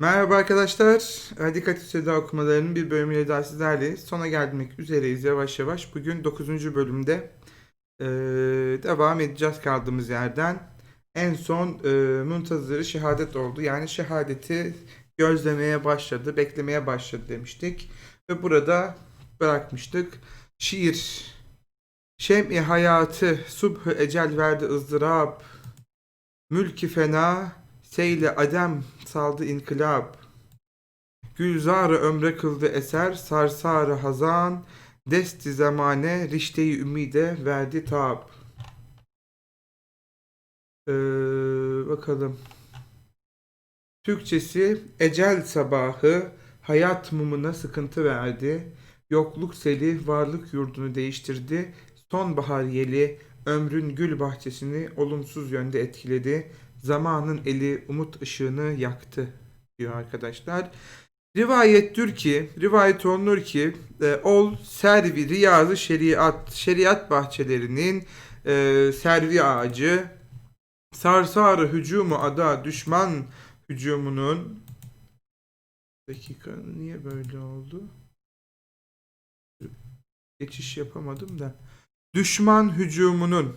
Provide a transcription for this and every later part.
Merhaba arkadaşlar. Dikkat Seda okumalarının bir bölümüyle daha sizlerleyiz. Sona gelmek üzereyiz yavaş yavaş. Bugün 9. bölümde eee, devam edeceğiz kaldığımız yerden. En son eee Muntazır'ı şehadet oldu. Yani şehadeti gözlemeye başladı, beklemeye başladı demiştik. Ve burada bırakmıştık. Şiir. Şem-i hayatı, subh ecel verdi ızdırap. Mülki fena, seyle adem saldı inkılap. Gülzar-ı ömre kıldı eser, sarsar-ı hazan, desti zamane, rişteyi ümide verdi tab. Ee, bakalım. Türkçesi ecel sabahı hayat mumuna sıkıntı verdi. Yokluk seli varlık yurdunu değiştirdi. Sonbahar yeli ömrün gül bahçesini olumsuz yönde etkiledi. Zamanın eli umut ışığını yaktı diyor arkadaşlar. Rivayettir ki, rivayet olunur ki e, ol servi riyazı şeriat, şeriat bahçelerinin e, servi ağacı sarsarı hücumu ada düşman hücumunun dakika niye böyle oldu? Geçiş yapamadım da. Düşman hücumunun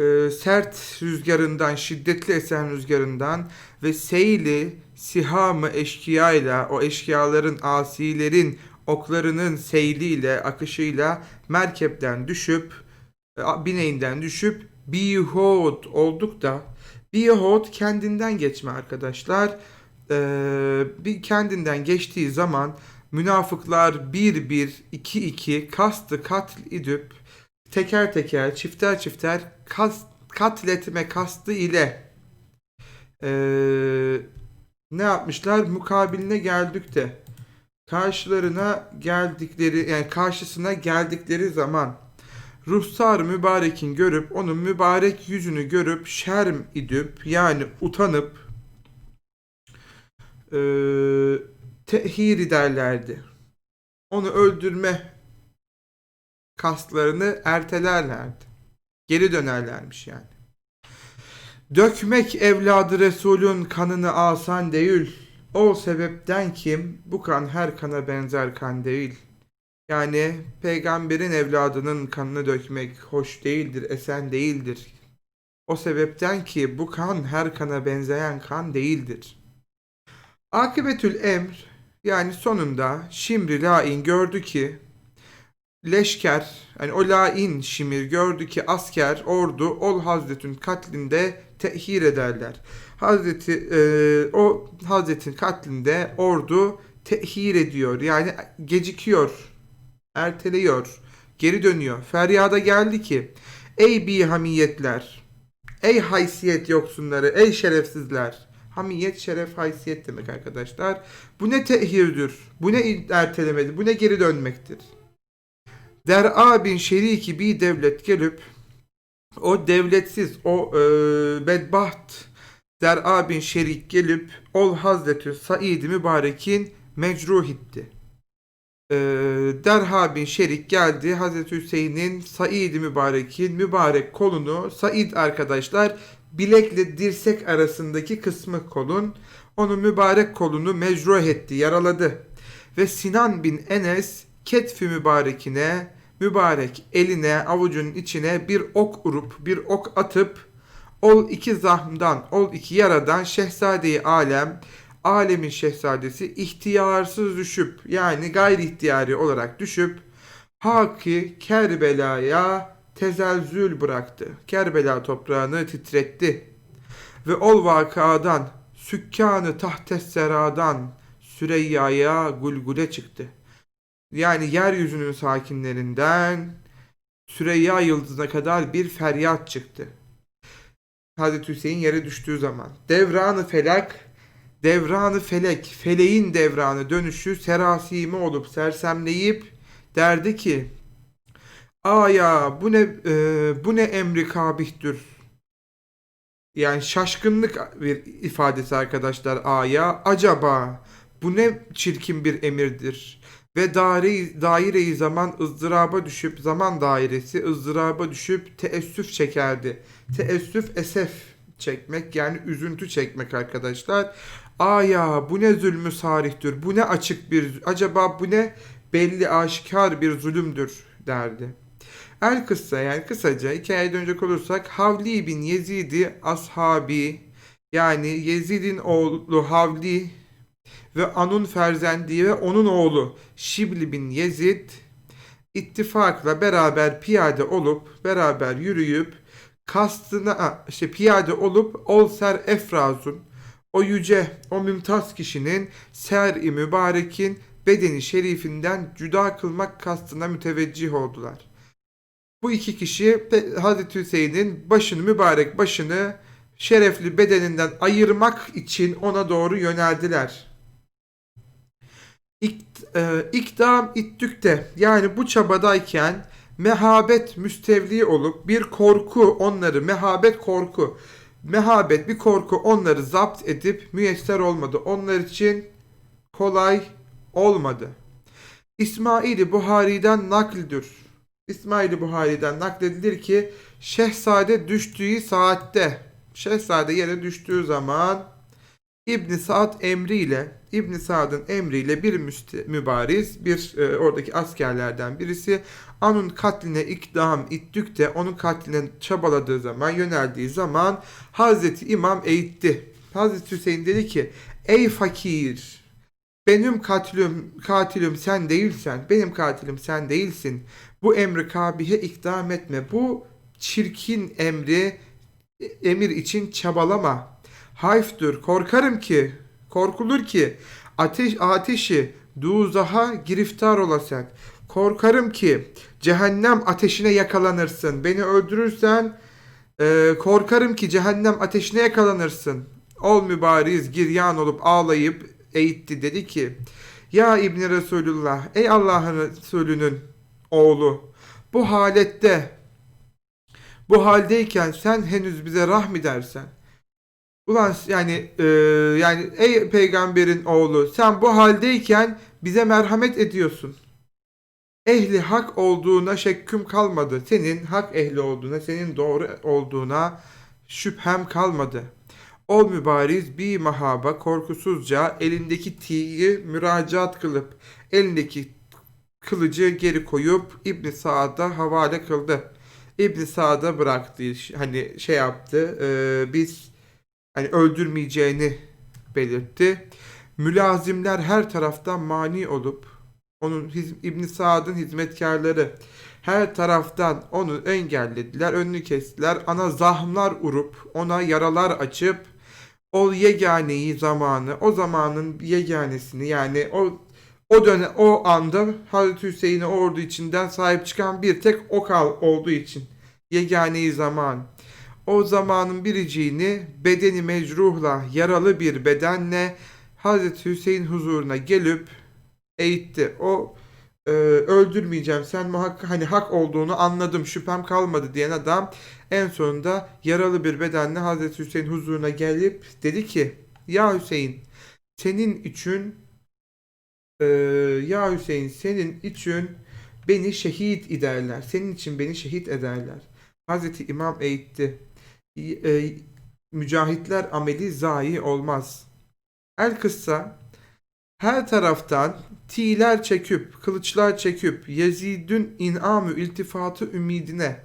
e, sert rüzgarından, şiddetli esen rüzgarından ve seyli sihamı eşkıyayla, o eşkıyaların, asilerin oklarının seyliyle, akışıyla merkepten düşüp, e, bineğinden düşüp bihod olduk da, bihod kendinden geçme arkadaşlar. E, bir kendinden geçtiği zaman münafıklar bir bir, iki iki kastı katl edip teker teker, çifter çifter kas, katletme kastı ile eee, ne yapmışlar? Mukabiline geldik de karşılarına geldikleri yani karşısına geldikleri zaman ruhsar mübarekin görüp onun mübarek yüzünü görüp şerm idüp yani utanıp eee tehir ederlerdi. Onu öldürme kaslarını ertelerlerdi. Geri dönerlermiş yani. Dökmek evladı Resulün kanını asan değil. O sebepten kim bu kan her kana benzer kan değil. Yani peygamberin evladının kanını dökmek hoş değildir, esen değildir. O sebepten ki bu kan her kana benzeyen kan değildir. Akıbetül emr yani sonunda Şimri Lain gördü ki leşker yani o lain şimir gördü ki asker ordu ol hazretin katlinde tehir ederler. Hazreti e, o hazretin katlinde ordu tehir ediyor yani gecikiyor erteliyor geri dönüyor feryada geldi ki ey bi hamiyetler ey haysiyet yoksunları ey şerefsizler Hamiyet, şeref, haysiyet demek arkadaşlar. Bu ne tehirdir? Bu ne ertelemedir? Bu ne geri dönmektir? Der bin şeriki bir devlet gelip o devletsiz, o e, bedbaht Der bin şerik gelip ol Hazreti Said Mübarek'in mecruh itti. E, Der bin şerik geldi Hazreti Hüseyin'in Said Mübarek'in mübarek kolunu Said arkadaşlar bilekle dirsek arasındaki kısmı kolun onu mübarek kolunu mecruh etti, yaraladı. Ve Sinan bin Enes ketfi mübarekine, mübarek eline, avucunun içine bir ok urup, bir ok atıp, ol iki zahmdan, ol iki yaradan şehzadeyi alem, alemin şehzadesi ihtiyarsız düşüp, yani gayri ihtiyari olarak düşüp, Haki Kerbela'ya tezelzül bıraktı. Kerbela toprağını titretti. Ve ol vakadan, sükkanı tahtes seradan Süreyya'ya gulgule çıktı. Yani yeryüzünün sakinlerinden Süreyya yıldızına kadar bir feryat çıktı. Hazreti Hüseyin yere düştüğü zaman. Devranı felak, devranı felek, feleğin devranı dönüşü serasime olup sersemleyip derdi ki Aya bu ne e, bu ne emri kabihtir. Yani şaşkınlık bir ifadesi arkadaşlar aya. Acaba bu ne çirkin bir emirdir. Ve daire, daireyi zaman ızdıraba düşüp zaman dairesi ızdıraba düşüp teessüf çekerdi. Teessüf esef çekmek yani üzüntü çekmek arkadaşlar. Aa ya bu ne zulmü sarihtir. Bu ne açık bir acaba bu ne belli aşikar bir zulümdür derdi. El kıssa yani kısaca hikayeye dönecek olursak Havli bin Yezid'i ashabi yani Yezid'in oğlu Havli ve Anun ferzendi ve onun oğlu Şibli bin Yezid ittifakla beraber piyade olup beraber yürüyüp kastına işte piyade olup Olser Efrazun o yüce o mümtaz kişinin ser-i mübarekin bedeni şerifinden cüda kılmak kastına müteveccih oldular. Bu iki kişi Hazreti Hüseyin'in başını mübarek başını şerefli bedeninden ayırmak için ona doğru yöneldiler. İkt, e, ikdam ittükte yani bu çabadayken mehabet müstevli olup bir korku onları mehabet korku mehabet bir korku onları zapt edip müyesser olmadı. Onlar için kolay olmadı. İsmail-i Buhari'den nakldir. İsmail-i Buhari'den nakledilir ki Şehzade düştüğü saatte Şehzade yere düştüğü zaman İbn Saad emriyle İbn Saad'ın emriyle bir mübariz bir e, oradaki askerlerden birisi onun katline ikdam ittük de onun katline çabaladığı zaman yöneldiği zaman Hazreti İmam eğitti. Hazreti Hüseyin dedi ki ey fakir benim katilim, katilim sen değilsen, benim katilim sen değilsin. Bu emri kabihe ikdam etme. Bu çirkin emri emir için çabalama. Hayftür, korkarım ki, korkulur ki ateş ateşi duzaha giriftar olasen. Korkarım ki cehennem ateşine yakalanırsın. Beni öldürürsen e, korkarım ki cehennem ateşine yakalanırsın. Ol mübariz giryan olup ağlayıp eğitti dedi ki Ya İbni Resulullah ey Allah'ın Resulünün oğlu bu halette bu haldeyken sen henüz bize rahm dersen Ulan yani e, yani ey peygamberin oğlu sen bu haldeyken bize merhamet ediyorsun. Ehli hak olduğuna şekküm kalmadı. Senin hak ehli olduğuna, senin doğru olduğuna şüphem kalmadı. Ol mübariz bir mahaba korkusuzca elindeki tiyi müracaat kılıp elindeki kılıcı geri koyup İbn Saad'a havale kıldı. İbn Saad'a bıraktı. Hani şey yaptı. e, biz hani öldürmeyeceğini belirtti. Mülazimler her taraftan mani olup onun İbn Saad'ın hizmetkarları her taraftan onu engellediler, önünü kestiler. Ana zahmlar urup ona yaralar açıp o yeganeyi zamanı, o zamanın yeganesini yani o o dönem o anda Hazreti Hüseyin'e ordu içinden sahip çıkan bir tek o kal olduğu için yeganeyi zaman o zamanın biriciğini bedeni mecruhla yaralı bir bedenle Hazreti Hüseyin huzuruna gelip eğitti. O e, öldürmeyeceğim sen muhakkak hani hak olduğunu anladım şüphem kalmadı diyen adam en sonunda yaralı bir bedenle Hazreti Hüseyin huzuruna gelip dedi ki ya Hüseyin senin için e, ya Hüseyin senin için beni şehit ederler. Senin için beni şehit ederler. Hazreti İmam eğitti. E, mücahitler ameli zayi olmaz. El kıssa her taraftan tiler çekip, kılıçlar çekip Yezid'ün inamü iltifatı ümidine,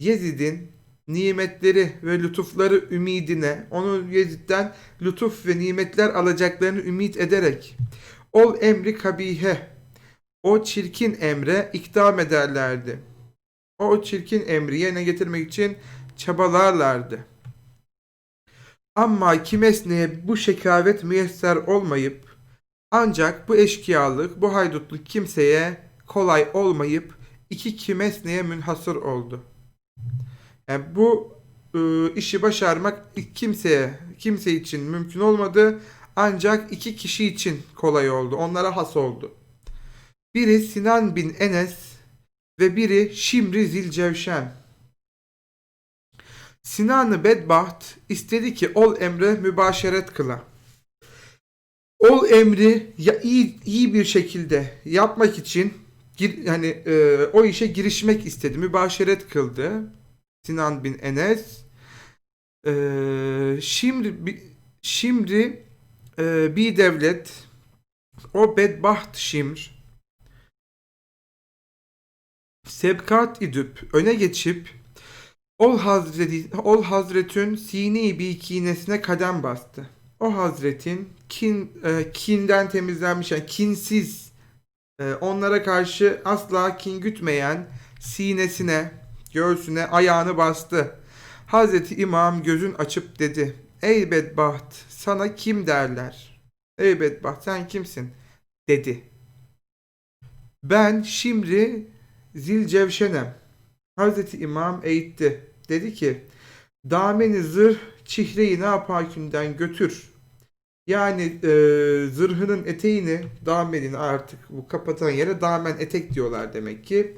Yezid'in nimetleri ve lütufları ümidine, onu Yezid'den lütuf ve nimetler alacaklarını ümit ederek, ol emri kabihe, o çirkin emre ikdam ederlerdi. O çirkin emri yerine getirmek için çabalarlardı. Ama kimesneye bu şekavet müyesser olmayıp ancak bu eşkıyalık, bu haydutluk kimseye kolay olmayıp iki kimesneye münhasır oldu. Yani bu e, işi başarmak kimseye, kimse için mümkün olmadı. Ancak iki kişi için kolay oldu. Onlara has oldu. Biri Sinan bin Enes ve biri Şimri Zilcevşen. Sinan-ı Bedbaht istedi ki ol emre mübaşeret kıla. Ol emri ya iyi, iyi bir şekilde yapmak için gir, hani e, o işe girişmek istedi. Mübaşeret kıldı. Sinan bin Enes Ee, şimdi şimdi e, bir devlet o bedbaht Şimr sebkat idüp öne geçip ol hazreti ol hazretün sini bir kinesine kadem bastı. O hazretin kin e, kinden temizlenmiş yani kinsiz e, onlara karşı asla kin gütmeyen sinesine göğsüne ayağını bastı. Hazreti İmam gözün açıp dedi. Ey bedbaht sana kim derler? Ey bedbaht sen kimsin? Dedi. Ben şimdi Zilcevşenem. Hazreti İmam eğitti. Dedi ki dameni zırh çihreyi ne yapakünden götür. Yani e, zırhının eteğini damenini artık bu kapatan yere damen etek diyorlar demek ki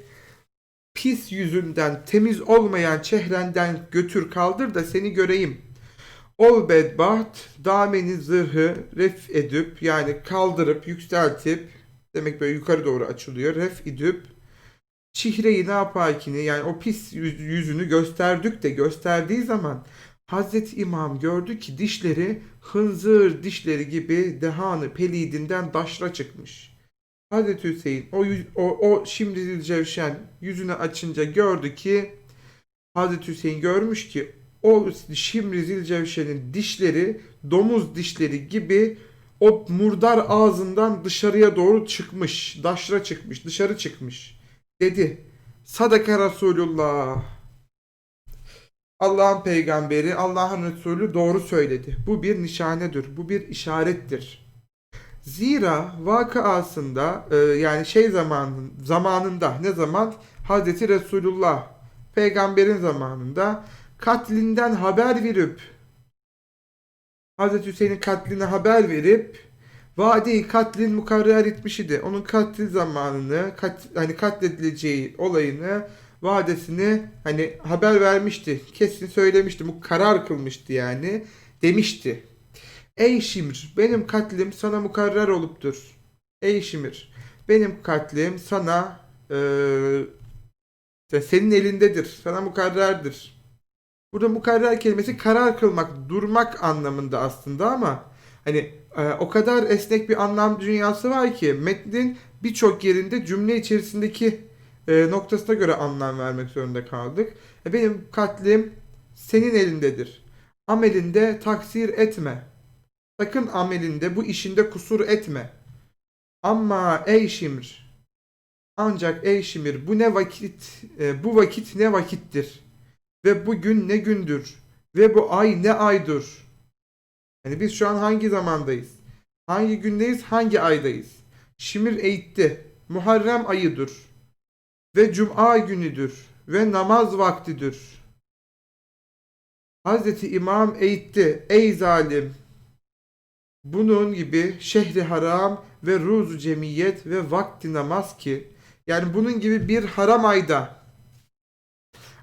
pis yüzünden temiz olmayan çehrenden götür kaldır da seni göreyim. Ol bedbaht dameni zırhı ref edip yani kaldırıp yükseltip demek böyle yukarı doğru açılıyor. Ref edip çihreyi ne yaparkini yani o pis yüz- yüzünü gösterdük de gösterdiği zaman Hazreti İmam gördü ki dişleri hınzır dişleri gibi dehanı pelidinden daşra çıkmış. Hazreti Hüseyin o, o, o şimdi Zilcevşen yüzünü açınca gördü ki Hazreti Hüseyin görmüş ki o şimdi Zilcevşen'in dişleri domuz dişleri gibi o murdar ağzından dışarıya doğru çıkmış. Daşra çıkmış, dışarı çıkmış. Dedi. Sadaka Resulullah. Allah'ın peygamberi, Allah'ın Resulü doğru söyledi. Bu bir nişanedir, bu bir işarettir. Zira vakıasında e, yani şey zamanın, zamanında ne zaman Hazreti Resulullah peygamberin zamanında katlinden haber verip Hazreti Hüseyin'in katline haber verip vadi katlin mukarrer etmiş. Onun katli zamanını, kat, hani katledileceği olayını, vadesini hani haber vermişti. Kesin söylemişti. Bu karar kılmıştı yani. Demişti. Ey Şimr, benim katlim sana mukarrer oluptur. Ey Şimr, benim katlim sana eee, senin elindedir. Sana mukarrerdir. Burada mukarrer kelimesi karar kılmak, durmak anlamında aslında ama hani e, o kadar esnek bir anlam dünyası var ki metnin birçok yerinde cümle içerisindeki e, noktasına göre anlam vermek zorunda kaldık. E, benim katlim senin elindedir. Amelinde taksir etme. Sakın amelinde bu işinde kusur etme. Ama ey Şimr ancak ey Şimir bu ne vakit e, bu vakit ne vakittir ve bu gün ne gündür ve bu ay ne aydır. Yani biz şu an hangi zamandayız? Hangi gündeyiz? Hangi aydayız? Şimir eğitti. Muharrem ayıdır. Ve cuma günüdür. Ve namaz vaktidir. Hazreti İmam eğitti. Ey zalim! Bunun gibi şehri haram ve ruzu cemiyet ve vakti namaz ki yani bunun gibi bir haram ayda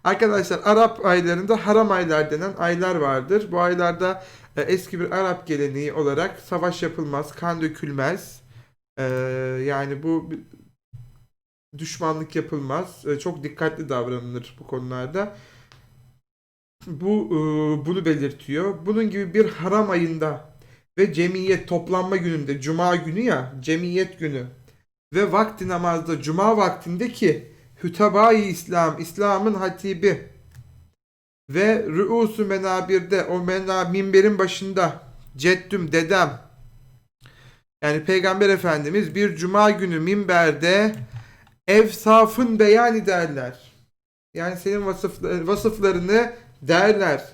Arkadaşlar Arap aylarında haram aylar denen aylar vardır. Bu aylarda e, eski bir Arap geleneği olarak savaş yapılmaz, kan dökülmez. E, yani bu düşmanlık yapılmaz. E, çok dikkatli davranılır bu konularda. Bu bunu belirtiyor. Bunun gibi bir haram ayında ve cemiyet toplanma gününde, cuma günü ya, cemiyet günü ve vakti namazda, cuma vaktinde ki Hütebai İslam, İslam'ın hatibi ve rüusu menabirde o mena minberin başında ceddüm dedem yani Peygamber Efendimiz bir cuma günü minberde evsafın beyan ederler. Yani senin vasıflar, vasıflarını derler.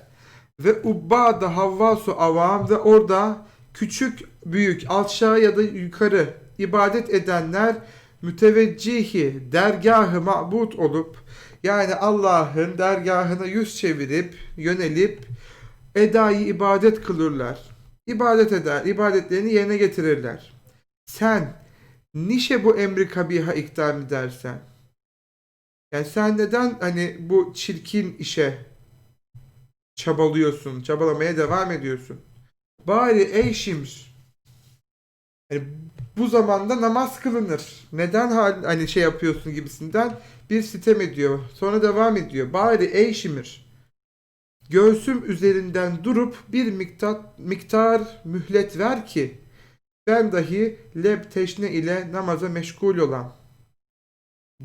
Ve ubbada havvasu avam ve orada küçük, büyük, aşağı ya da yukarı ibadet edenler müteveccihi, dergahı mabut olup yani Allah'ın dergahına yüz çevirip, yönelip edayı ibadet kılırlar. İbadet eder, ibadetlerini yerine getirirler. Sen nişe bu emri kabiha ikdam edersen? Yani sen neden hani bu çirkin işe çabalıyorsun, çabalamaya devam ediyorsun? Bari ey Şimr, yani bu zamanda namaz kılınır. Neden hani şey yapıyorsun gibisinden bir sitem ediyor. Sonra devam ediyor. Bari ey Şimir, Göğsüm üzerinden durup bir miktar, miktar mühlet ver ki ben dahi leb teşne ile namaza meşgul olan.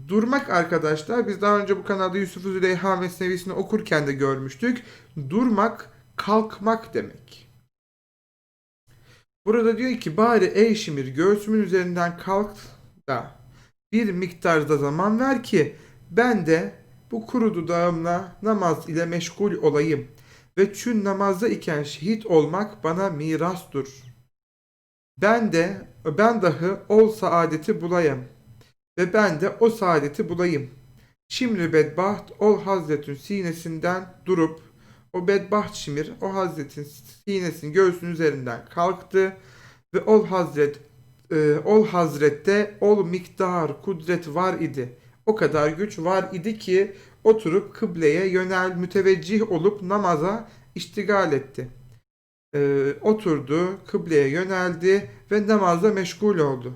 Durmak arkadaşlar biz daha önce bu kanalda Yusuf Züleyha Mesnevisini okurken de görmüştük. Durmak kalkmak demek. Burada diyor ki bari ey Şimir göğsümün üzerinden kalk da bir miktarda zaman ver ki ben de bu kuru dudağımla namaz ile meşgul olayım ve çün namazda iken şehit olmak bana mirastur. Ben de ben dahi ol saadeti bulayım ve ben de o saadeti bulayım. Şimdi bedbaht ol Hazret'in sinesinden durup o bedbaht Şimir o Hazret'in sinesinin göğsünün üzerinden kalktı ve ol Hazret e, ol Hazret'te ol miktar kudret var idi. O kadar güç var idi ki oturup kıbleye yönel müteveccih olup namaza iştigal etti. E, oturdu, kıbleye yöneldi ve namazla meşgul oldu.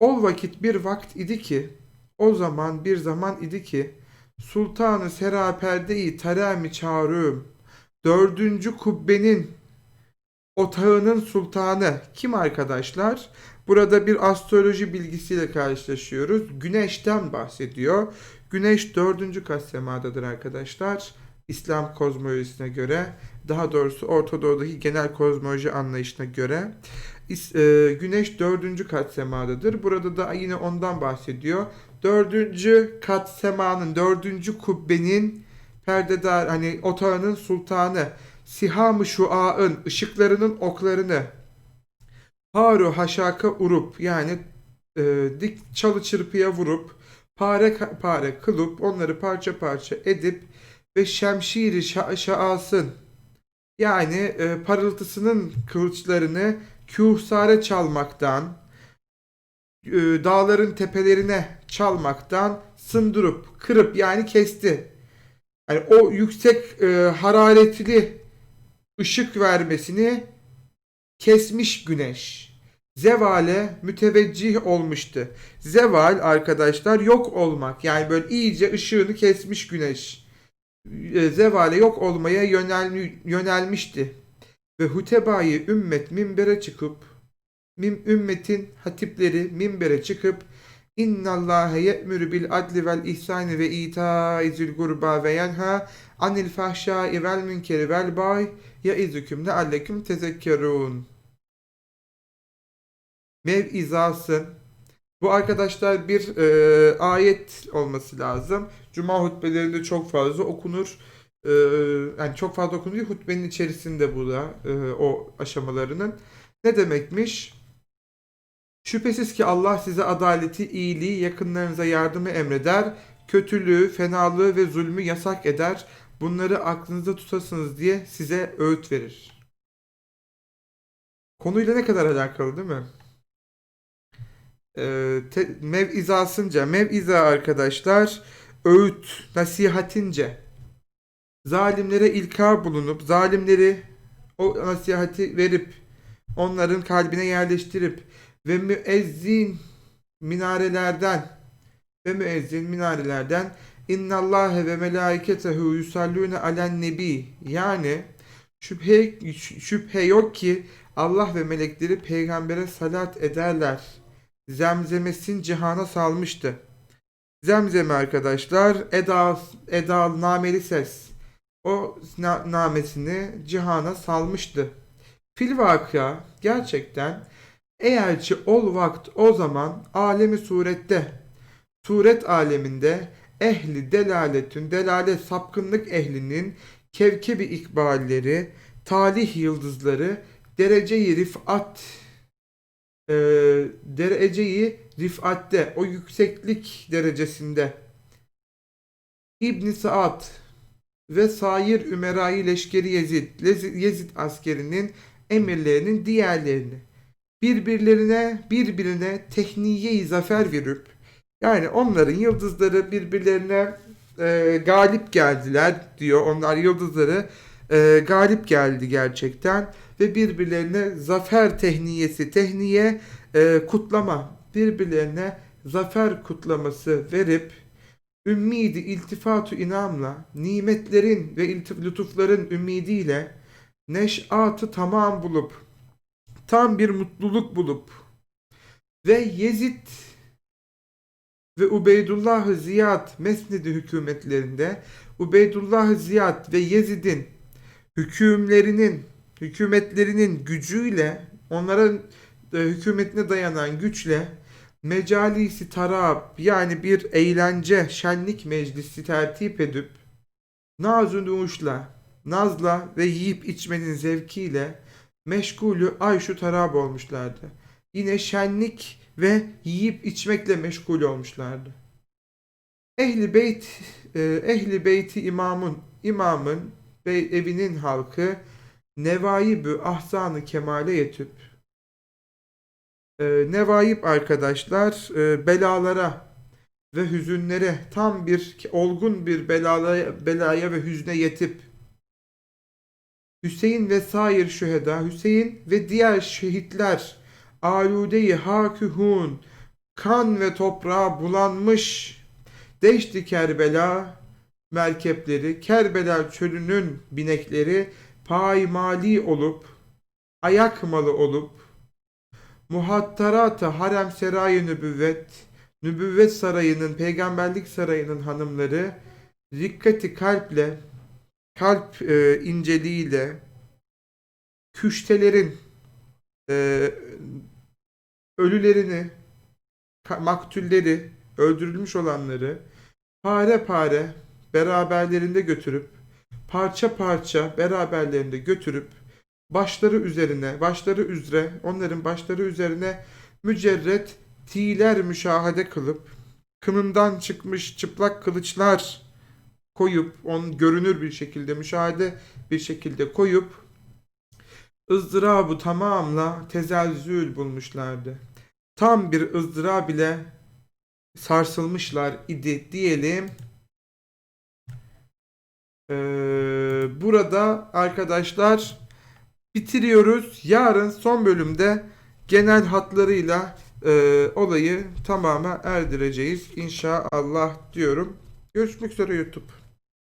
O vakit bir vakt idi ki, o zaman bir zaman idi ki, Sultanı Seraperde-i Teremi çağırım, dördüncü kubbenin otağının sultanı kim arkadaşlar? Burada bir astroloji bilgisiyle karşılaşıyoruz. Güneşten bahsediyor. Güneş dördüncü kat semadadır arkadaşlar. İslam kozmolojisine göre, daha doğrusu Orta Doğu'daki genel kozmoloji anlayışına göre e, Güneş dördüncü kat semadadır. Burada da yine ondan bahsediyor. Dördüncü kat semanın, dördüncü kubbenin perdedar, hani otağının sultanı, siham-ı şua'ın, ışıklarının oklarını, haru haşaka urup, yani e, dik çalı çırpıya vurup, pare pare kılıp, onları parça parça edip ve şemşiri şa- şaasın, yani e, parıltısının kılıçlarını kühsare çalmaktan, e, dağların tepelerine çalmaktan sındırıp, kırıp yani kesti. Yani o yüksek e, hararetli ışık vermesini kesmiş güneş. Zevale müteveccih olmuştu. Zeval arkadaşlar yok olmak. Yani böyle iyice ışığını kesmiş güneş. E, Zevale yok olmaya yönel, yönelmişti ve hutebayı ümmet minbere çıkıp mim ümmetin hatipleri minbere çıkıp İnnallâhe ye'mürü bil adli vel ihsani ve itâizil gurba ve yenha anil fahşâi vel münkeri vel bay yaizüküm lealleküm tezekkerûn. Mev'izasın. Bu arkadaşlar bir e, ayet olması lazım. Cuma hutbelerinde çok fazla okunur. Ee, yani çok fazla okunuyor. Hutbenin içerisinde bu da e, o aşamalarının. Ne demekmiş? Şüphesiz ki Allah size adaleti, iyiliği, yakınlarınıza yardımı emreder, kötülüğü, fenalığı ve zulmü yasak eder. Bunları aklınızda tutasınız diye size öğüt verir. Konuyla ne kadar alakalı değil mi? Ee, te- mev'izasınca, mev'iza arkadaşlar, öğüt, nasihatince, zalimlere ilka bulunup zalimleri o nasihati verip onların kalbine yerleştirip ve müezzin minarelerden ve müezzin minarelerden innallâhe ve melâiketehu yusallûne alen nebi yani şüphe, şüphe yok ki Allah ve melekleri peygambere salat ederler. Zemzemesin cihana salmıştı. Zemzeme arkadaşlar eda, eda nameli ses o na- namesini cihana salmıştı. Fil vakıa gerçekten eğerçi ol vakt o zaman alemi surette suret aleminde ehli delaletün delalet sapkınlık ehlinin kevkebi ikballeri talih yıldızları dereceyi rifat e, dereceyi rifatte o yükseklik derecesinde İbn Saad ve sair Ümerayı leşkeri Yezid, Yezid askerinin emirlerinin diğerlerini birbirlerine birbirine tehniye-i zafer verip yani onların yıldızları birbirlerine e, galip geldiler diyor. Onlar yıldızları e, galip geldi gerçekten ve birbirlerine zafer tehniyesi, tehniye e, kutlama, birbirlerine zafer kutlaması verip Ümmidi iltifatu inamla, nimetlerin ve lütufların ümidiyle neş'atı tamam bulup, tam bir mutluluk bulup ve Yezid ve Ubeydullah Ziyad mesnedi hükümetlerinde Ubeydullah Ziyad ve Yezid'in hükümlerinin hükümetlerinin gücüyle onların e, hükümetine dayanan güçle mecalisi tarab yani bir eğlence şenlik meclisi tertip edip nazun nazla ve yiyip içmenin zevkiyle meşgulü ayşu tarab olmuşlardı. Yine şenlik ve yiyip içmekle meşgul olmuşlardı. Ehli beyt e, ehli beyti imamın imamın ve evinin halkı nevaibü ahsanı kemale yetip e, arkadaşlar e, belalara ve hüzünlere tam bir olgun bir belaya, belaya ve hüzne yetip Hüseyin ve sair şüheda Hüseyin ve diğer şehitler aludeyi hakühun kan ve toprağa bulanmış deşti Kerbela merkepleri Kerbela çölünün binekleri paymali olup ayak malı olup muhattarata harem serayı nübüvvet nübüvvet sarayının peygamberlik sarayının hanımları dikkati kalple kalp e, inceliğiyle küştelerin e, ölülerini maktulleri öldürülmüş olanları pare pare beraberlerinde götürüp parça parça beraberlerinde götürüp başları üzerine başları üzere onların başları üzerine mücerret tiler müşahede kılıp kınından çıkmış çıplak kılıçlar koyup onu görünür bir şekilde müşahede bir şekilde koyup ızdırabı tamamla tezelzül bulmuşlardı. Tam bir ızdırab ile sarsılmışlar idi diyelim. Ee, burada arkadaşlar bitiriyoruz. Yarın son bölümde genel hatlarıyla e, olayı tamama erdireceğiz. İnşallah diyorum. Görüşmek üzere YouTube.